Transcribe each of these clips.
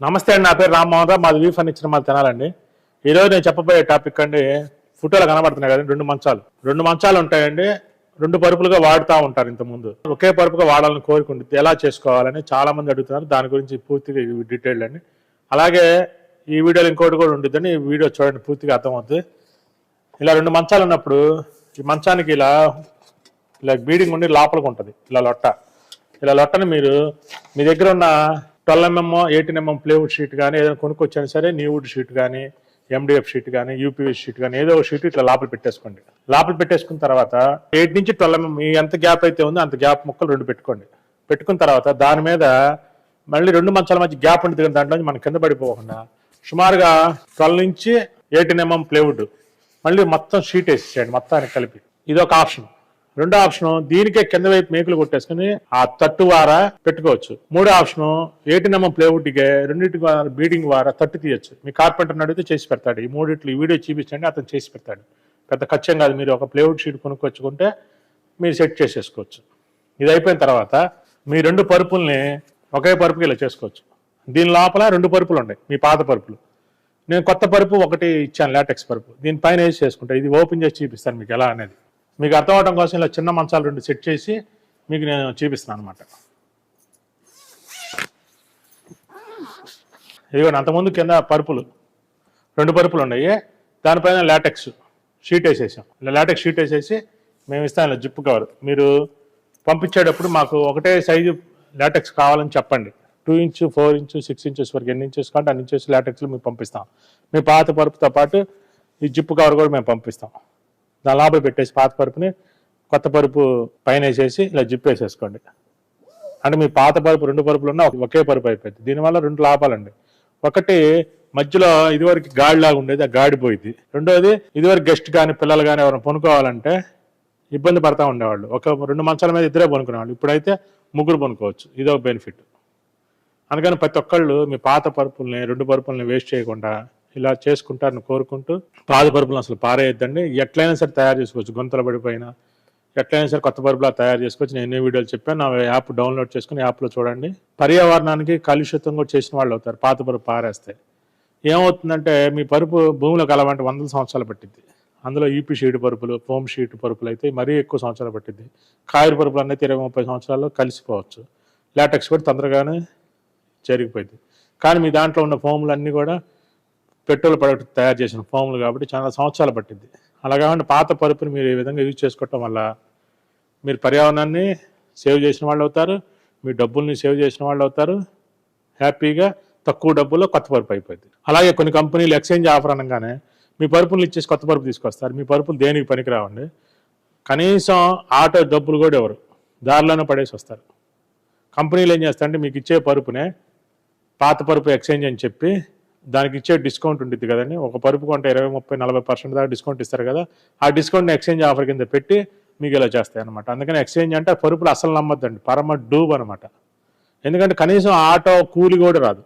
నమస్తే అండి నా పేరు రామ్మోహన్ రావు. మాది వీ ఫర్నిచర్ మాది తినాలండి. ఈరోజు నేను చెప్పబోయే టాపిక్ అండి ఫోటోలు కనబడుతున్నాయి కదండి రెండు మంచాలు. రెండు మంచాలు ఉంటాయండి రెండు పరుపులుగా వాడుతూ ఉంటారు ఇంతకుముందు. ఒకే పరుపుగా వాడాలని కోరుకుంటుంది ఎలా చేసుకోవాలని చాలా మంది అడుగుతున్నారు. దాని గురించి పూర్తిగా డీటెయిల్ అండి. అలాగే ఈ వీడియోలో ఇంకోటి కూడా ఉంటుందని ఈ వీడియో చూడండి పూర్తిగా అర్థమవుతుంది ఇలా రెండు మంచాలు ఉన్నప్పుడు ఈ మంచానికి ఇలా ఇలా బీడింగ్ ఉండి లోపలికి ఉంటుంది ఇలా లొట్ట. ఇలా లొట్టని మీరు మీ దగ్గర ఉన్న twelve mm eighteen mm plywood sheet కానీ ఏదైనా కొనుక్కొచ్చినా సరే న్యూవుడ్ షీట్ కానీ ఎండిఎఫ్ షీట్ కానీ యూపీఎస్ షీట్ కానీ ఏదో ఒక షీట్ ఇట్లా లోపల పెట్టేసుకోండి. లోపల పెట్టేసుకున్న తర్వాత ఎయిట్ నుంచి ట్వెల్వ్ మీ ఎంత గ్యాప్ అయితే ఉందో అంత గ్యాప్ ముక్కలు రెండు పెట్టుకోండి. పెట్టుకున్న తర్వాత దాని మీద మళ్ళీ రెండు మంచాల మధ్య గ్యాప్ ఉంటుంది కదా దాంట్లో నుంచి మనం కింద పడిపోకుండా సుమారుగా ట్వెల్వ్ నుంచి ఎయిటీన్ ఎంఎం ప్లేవుడ్ మళ్ళీ మొత్తం షీట్ వేసేసేయండి మొత్తానికి కలిపి. ఇది ఒక ఆప్షన్. రెండో ఆప్షన్ దీనికే కింద వైపు మేకులు కొట్టేసుకుని ఆ తట్టు వార పెట్టుకోవచ్చు. మూడో ఆప్షన్ ఎయిటీన్ ఎంఎం ప్లేవుడ్కి రెండింటి బీడింగ్ వార తట్టు తీయచ్చు. మీ కార్పెంటర్ అడిగితే చేసి పెడతాడు. ఈ మూడిట్లు ఈ వీడియో చూపించండి అతను చేసి పెడతాడు. పెద్ద ఖచ్చితం కాదు మీరు ఒక ప్లేవుడ్ షీట్ కొనుక్కొచ్చుకుంటే మీరు సెట్ చేసేసుకోవచ్చు. ఇది అయిపోయిన తర్వాత మీ రెండు పరుపుల్ని ఒకే పరుపుకి ఇలా చేసుకోవచ్చు. దీని లోపల రెండు పరుపులు ఉన్నాయి మీ పాత పరుపులు. నేను కొత్త పరుపు ఒకటి ఇచ్చాను లాటెక్స్ పరుపు. దీనిపైన వేసి చేసుకుంటా. ఇది ఓపెన్ చేసి చూపిస్తాను మీకు ఎలా అనేది. మీకు అర్థం అవడం కోసం ఇలా చిన్న మంచాలు రెండు సెట్ చేసి మీకు నేను చూపిస్తున్నాను అనమాట ఇదిగోండి అంతకుముందు కింద పరుపులు రెండు పరుపులు ఉన్నాయి. దానిపైన లాటెక్స్ షీట్ వేసేసాం. ఇలా లాటెక్స్ షీట్ వేసేసి మేము ఇస్తాం ఇలా జిప్ కవర్. మీరు పంపించేటప్పుడు మాకు ఒకటే సైజు లాటెక్స్ కావాలని చెప్పండి. Two inch four inch six inches వరకు ఎన్ని ఇంచెస్ కంటే అన్ని ఇంచెస్ లాటెక్స్లో మేము పంపిస్తాం. మీ పాత పరుపుతో పాటు ఈ జిప్ కవర్ కూడా మేము పంపిస్తాం. దాని లోపల పెట్టేసి పాత పరుపుని కొత్త పరుపు పైన వేసేసి ఇలా జిప్ వేసేసుకోండి. అంటే మీ పాత పరుపు రెండు పరుపులు ఉన్నా ఒకే పరుపు అయిపోయింది. దీనివల్ల రెండు లాభాలండి. ఒకటి మధ్యలో ఇదివరకు గాడిలాగా ఉండేది ఆ గాడి పోయింది. రెండోది ఇదివరకు గెస్ట్ కానీ పిల్లలు కానీ ఎవరైనా పనుకోవాలంటే ఇబ్బంది పడతా ఉండేవాళ్ళు. ఒక రెండు మంచాల మీద ఇద్దరే పనుకునేవాళ్ళు. ఇప్పుడైతే ముగ్గురు పనుకోవచ్చు. ఇదో బెనిఫిట్. అందుకని ప్రతి ఒక్కళ్ళు మీ పాత పరుపుల్ని రెండు పరుపుల్ని వేస్ట్ చేయకుండా ఇలా చేసుకుంటారని కోరుకుంటూ పాదపరుపులు అసలు పారేయద్దండి. ఎట్లయినా సరే తయారు చేసుకోవచ్చు. గుంతలు పడిపోయినా ఎట్లయినా సరే కొత్త పరుపులా తయారు చేసుకోవచ్చు. నేను ఎన్నో వీడియోలు చెప్పాను. నా యాప్ డౌన్లోడ్ చేసుకుని యాప్లో చూడండి. పర్యావరణానికి కలుషితం కూడా చేసిన వాళ్ళు అవుతారు. పాత పరుపు పారేస్తే ఏమవుతుందంటే మీ పరుపు భూమిలో కలవంటే వందల సంవత్సరాలు పట్టింది అందులో ఈపీ షీట్ పరుపులు ఫోమ్ షీట్ పరుపులు అయితే మరీ ఎక్కువ సంవత్సరాలు పట్టింది కాయరు పరుపులు అనేది ఇరవై ముప్పై సంవత్సరాల్లో కలిసిపోవచ్చు. లాటెక్స్ కూడా తొందరగానే జరిగిపోయింది కానీ మీ దాంట్లో ఉన్న ఫోములు అన్నీ కూడా పెట్రోల్ ప్రొడక్ట్ తయారు చేసిన ఫామ్లు కాబట్టి చాలా సంవత్సరాలు పట్టింది. అలా కాబట్టి పాత పరుపుని మీరు ఈ విధంగా యూజ్ చేసుకోవటం వల్ల మీరు పర్యావరణాన్ని సేవ్ చేసిన వాళ్ళు అవుతారు మీ డబ్బుల్ని సేవ్ చేసిన వాళ్ళు అవుతారు హ్యాపీగా తక్కువ డబ్బుల్లో కొత్త పరుపు అయిపోయింది. అలాగే కొన్ని కంపెనీలు ఎక్స్చేంజ్ ఆఫర్ అనగానే మీ పరుపులు ఇచ్చేసి కొత్త పరుపు తీసుకొస్తారు. మీ పరుపులు దేనికి పనికిరావండి? కనీసం ఆటో డబ్బులు కూడా ఎవరు? దారిలోనే పడేసి వస్తారు. కంపెనీలు ఏం చేస్తారంటే మీకు ఇచ్చే పరుపునే పాత పరుపు ఎక్స్చేంజ్ అని చెప్పి దానికి ఇచ్చే డిస్కౌంట్ ఉంటుంది కదండి. ఒక పరుపు కొంటే ఇరవై ముప్పై నలభై పర్సెంట్ దాకా డిస్కౌంట్ ఇస్తారు కదా. ఆ డిస్కౌంట్ని ఎక్స్చేంజ్ ఆఫర్ కింద పెట్టి మీకు ఇలా చేస్తాయి అనమాట అందుకని ఎక్స్చేంజ్ అంటే పరుపులు అసలు నమ్మద్దండి. పరమ డూబ్ అనమాట ఎందుకంటే కనీసం ఆటో కూలి కూడా రాదు.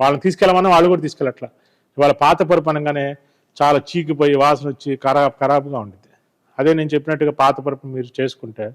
వాళ్ళని తీసుకెళ్ళమన్నా వాళ్ళు కూడా తీసుకెళ్ళట్లా. ఇవాళ పాత పరుపు అనగానే చాలా చీకిపోయి వాసన వచ్చి ఖరాబ్ ఖరాబ్గా ఉంటుంది అదే నేను చెప్పినట్టుగా పాత పరుపు మీరు చేసుకుంటే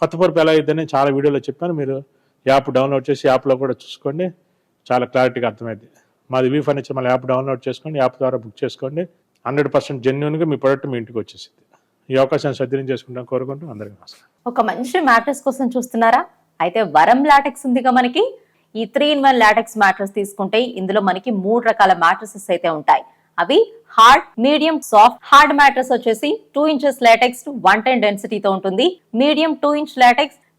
కొత్త పరుపు ఎలా అయిద్దని చాలా వీడియోలో చెప్పాను. మీరు యాప్ డౌన్లోడ్ చేసి యాప్లో కూడా చూసుకోండి. చాలా క్లారిటీగా అర్థమైంది మాది వీ ఫర్నిచర్ మళ్ళీ యాప్ డౌన్లోడ్ చేసుకోండి యాప్ ద్వారా బుక్ చేసుకోండి. హండ్రెడ్ పర్సెంట్ జెన్యున్గా మీ ప్రొడక్ట్ మీ ఇంటికి వచ్చేసింది. ఈ అవకాశాన్ని సద్వినియోగం చేసుకుంటాం కోరుకుంటూ అందరికీ నమస్కారం. ఒక మంచి మ్యాట్రెస్ కోసం చూస్తున్నారా? అయితే వరం లాటెక్స్ ఉందిగా మనకి. ఈ three in one latex mattress తీసుకుంటే ఇందులో మనకి మూడు రకాల మ్యాట్రసెస్ అయితే ఉంటాయి. అవి hard medium soft hard mattress వచ్చేసి two inches latex one ten డెన్సిటీతో ఉంటుంది. Medium two inch latex